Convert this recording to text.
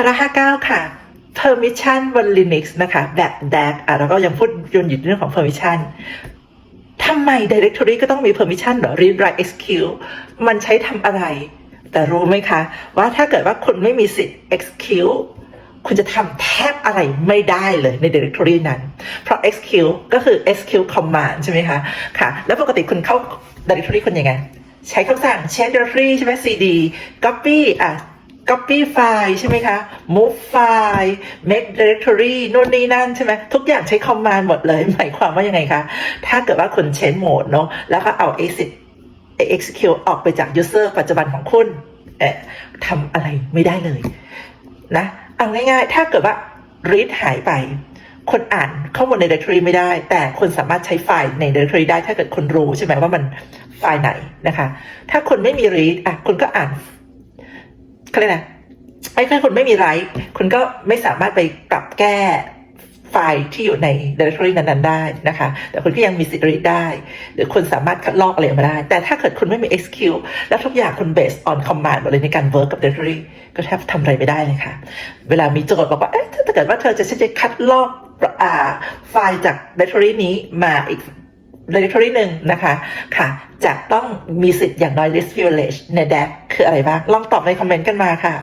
สาระ59ค่ะ permission บน Linux นะคะ แบบ DAC อะแล้วก็ยังพูดยนอยู่เรื่องของ permission ทำไม directory ก็ต้องมี permission เหรอ read write execute มันใช้ทำอะไร แต่รู้ไหมคะ ว่าถ้าเกิดว่าคุณไม่มีสิทธิ์ execute คุณจะทำแทบอะไรไม่ได้เลยใน directory นั้น เพราะ execute ก็คือ execute command ใช่ไหมคะค่ะ แล้วปกติคุณเข้า directory คุณยังไง ใช้คำสั่ง change directory ใช่ไหม cd copy อะ copy ไฟล์ใช่ไหมคะ move ไฟล์ make directory นู่นนี่นั่นใช่ไหมทุกอย่างใช้ command หมดเลย หมายความว่ายังไงคะ ถ้าเกิดว่าคุณ change mode เนาะแล้วก็เอา exit execute ออกไปจาก user ปัจจุบันของคุณเอะทำอะไรไม่ได้เลยนะเอาง่ายๆ ถ้าเกิดว่า read หายไปคนอ่านข้อมูลใน directory ไม่ได้ แต่คนสามารถใช้ไฟล์ใน directory ได้ถ้าเกิดคนรู้ใช่ไหมว่ามันไฟล์ไหนนะคะ ถ้าคนไม่มี read อะคุณก็อ่าน เขาเรียกอะไรไอ้ถ้าคุณไม่มี write คุณก็ไม่สามารถไปปรับแก้ไฟล์ที่อยู่ใน directory นั้น ๆ ได้นะคะ แต่คุณก็ยังมีสิทธิ์ read ได้ หรือคุณสามารถคัดลอกอะไรมาได้ แต่ถ้าเกิดคุณไม่มี execute แล้วทุกอย่างคุณ based on command หมดเลยในการ work กับ directory ก็แทบทำอะไรไม่ได้เลยค่ะ เวลามีโจทย์บอกว่า เอ๊ะ ถ้าเกิดว่าเธอจะจะคัดลอกอไฟล์จาก directory นี้มาอีก directory หนึ่งนะคะค่ะจะต้องมีสิทธิ์อย่างน้อย list privilege ใน DAC คืออะไรบ้าง ลองตอบในคอมเมนต์กันมาค่ะ